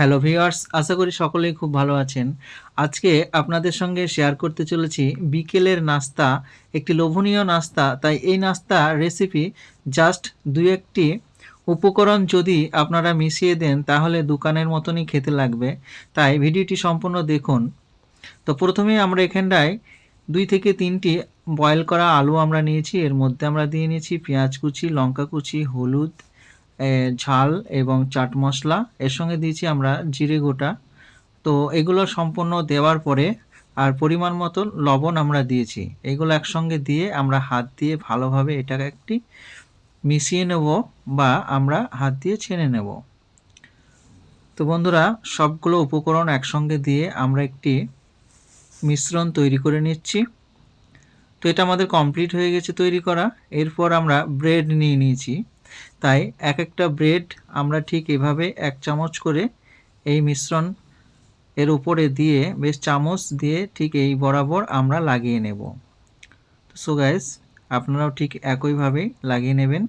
Hello viewers আশা করি সকলেই খুব ভালো আছেন। আজকে আপনাদের সঙ্গে শেয়ার করতে চলেছি বিকেলের নাস্তা, একটি লোভনীয় নাস্তা। তাই এই নাস্তা রেসিপি জাস্ট দুই একটি উপকরণ যদি আপনারা মিশিয়ে দেন, তাহলে দোকানের মতনই খেতে লাগবে। তাই ভিডিওটি সম্পূর্ণ দেখুন। তো প্রথমে আমরা এখানটায় দুই থেকে তিনটি বয়েল করা আলু আমরা নিয়েছি। এর মধ্যে আমরা দিয়ে নিয়েছি পেঁয়াজ কুচি, লঙ্কা কুচি, হলুদ ঝাল এবং চাট মশলা। এর সঙ্গে দিয়েছি আমরা জিরে গোটা। তো এগুলো সম্পূর্ণ দেওয়ার পরে আর পরিমাণ মতো লবণ আমরা দিয়েছি। এগুলো একসঙ্গে দিয়ে আমরা হাত দিয়ে ভালোভাবে এটাকে একটি মিশিয়ে নেব বা আমরা হাত দিয়ে ছেনে নেব। তো বন্ধুরা, সবগুলো উপকরণ একসঙ্গে দিয়ে আমরা একটি মিশ্রণ তৈরি করে নিচ্ছি। তো এটা আমাদের কমপ্লিট হয়ে গেছে তৈরি করা। এরপর আমরা ব্রেড নিয়ে নিয়েছি। তাই এক একটা ব্রেড আমরা ঠিক এভাবে এক চামচ করে এই মিশ্রণ এর উপরে দিয়ে বেশ চামচ দিয়ে ঠিক এই বরাবর আমরা লাগিয়ে নেব। সো গাইস আপনারাও ঠিক একইভাবেই লাগিয়ে নেবেন।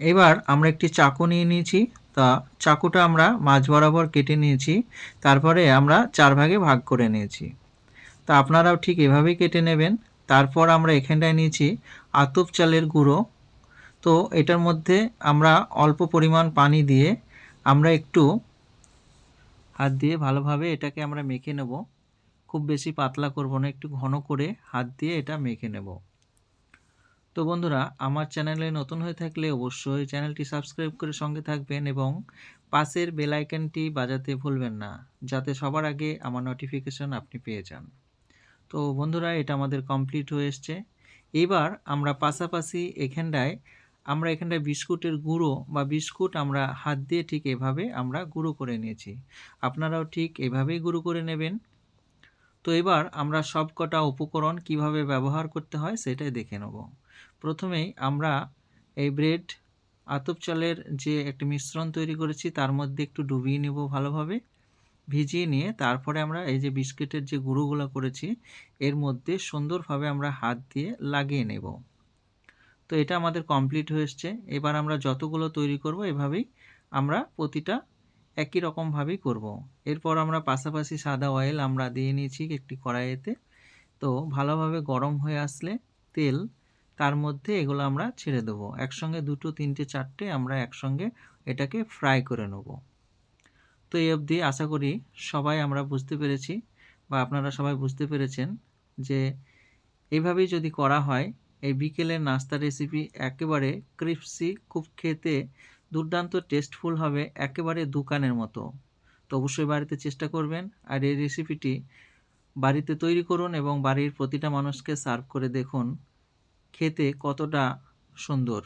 এবার আমরা একটি চাকু নিয়ে নিয়েছি। তা চাকুটা আমরা মাঝ বরাবর কেটে নিয়েছি। তারপরে আমরা চার ভাগে ভাগ করে নিয়েছি। তা আপনারাও ঠিক এভাবেই কেটে নেবেন। তারপর আমরা এখানটায় নিয়েছি আতপ চালের গুঁড়ো। তো এটার মধ্যে আমরা অল্প পরিমাণ পানি দিয়ে আমরা একটু হাত দিয়ে ভালোভাবে এটাকে আমরা মেখে নেব। খুব বেশি পাতলা করব না, একটু ঘন করে হাত দিয়ে এটা মেখে নেব। তো বন্ধুরা, আমার চ্যানেলে নতুন হয়ে থাকলে অবশ্যই চ্যানেলটি সাবস্ক্রাইব করে সঙ্গে থাকবেন এবং পাশের বেল আইকনটি বাজাতে ভুলবেন না, যাতে সবার আগে আমার নোটিফিকেশন আপনি পেয়ে যান। তো বন্ধুরা, এটা আমাদের কমপ্লিট হয়ে এসছে। এবার আমরা পাশাপাশি এখানটায়, আমরা এখানটায় বিস্কুটের গুঁড়ো বা বিস্কুট আমরা হাত দিয়ে ঠিক এভাবে আমরা গুঁড়ো করে নিয়েছি। আপনারাও ঠিক এভাবেই গুঁড়ো করে নেবেন। তো এবার আমরা সব কটা উপকরণ কীভাবে ব্যবহার করতে হয় সেটাই দেখে নেব। প্রথমেই আমরা এই ব্রেড, আতপ চালের যে একটি মিশ্রণ তৈরি করেছি, তার মধ্যে একটু ডুবিয়ে নেব ভালোভাবে। ভিজিয়ে নিয়ে তারপরে আমরা এই যে বিস্কিটের যে গুঁড়োগুলো করেছি, এর মধ্যে সুন্দরভাবে আমরা হাত দিয়ে লাগিয়ে নেব। তো এটা আমাদের কমপ্লিট হয়ে এসছে। এবার আমরা যতগুলো তৈরি করব, এভাবেই আমরা প্রতিটা একই রকমভাবেই করব। এরপর আমরা পাশাপাশি সাদা অয়েল আমরা দিয়ে নিয়েছি একটি কড়াইতে। তো ভালোভাবে গরম হয়ে আসলে তেল, তার মধ্যে এগুলো আমরা ছেড়ে দেবো। একসঙ্গে দুটো, তিনটে, চারটে আমরা একসঙ্গে এটাকে ফ্রাই করে নেব। তো এই অবধি আশা করি সবাই আমরা বুঝতে পেরেছি বা আপনারা সবাই বুঝতে পেরেছেন যে এইভাবেই যদি করা হয়, এই বিকেলের নাস্তা রেসিপি একেবারে ক্রিপসি খুব খেতে দুর্দান্ত টেস্টফুল হবে একেবারে দোকানের মতো। তো অবশ্যই বাড়িতে চেষ্টা করবেন আর এই রেসিপিটি বাড়িতে তৈরি করুন এবং বাড়ির প্রতিটা মানুষকে সার্ভ করে দেখুন খেতে কতটা সুন্দর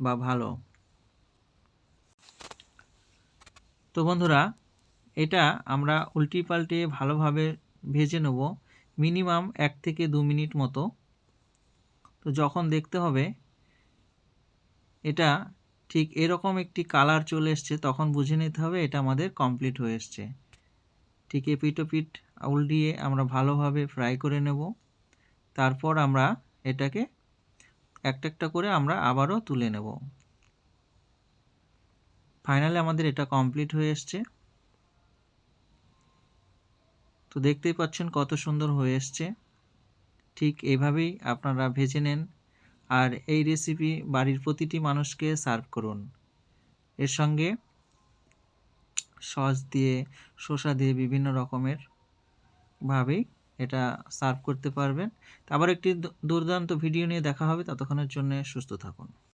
বা ভালো। তো বন্ধুরা, এটা আমরা উল্টি পাল্টে ভালোভাবে ভেজে নেব মিনিমাম এক থেকে দু মিনিট মতো। তো যখন দেখতে হবে এটা ঠিক এরকম একটি কালার চলে এসছে, তখন বুঝে নিতে হবে এটা আমাদের কমপ্লিট হয়ে এসছে। ঠিক এপিট ওপিট উল্টিয়ে আমরা ভালোভাবে ফ্রাই করে নেব। তারপর আমরা এটাকে একটা একটা করে আমরা আবারও তুলে নেব। ফাইনালি আমাদের এটা কমপ্লিট হয়ে এসছে। তো দেখতেই পাচ্ছেন কত সুন্দর হয়ে এসছে। ঠিক এইভাবেই আপনারা ভেজে নেন আর এই রেসিপি বাড়ির প্রতিটি মানুষকে সার্ভ করুন। এর সঙ্গে সস দিয়ে, শসা দিয়ে বিভিন্ন রকমের ভাবেই এটা সার্ভ করতে পারবেন। আবার একটি দুর্দান্ত ভিডিও নিয়ে দেখা হবে। ততক্ষণের জন্য সুস্থ থাকুন।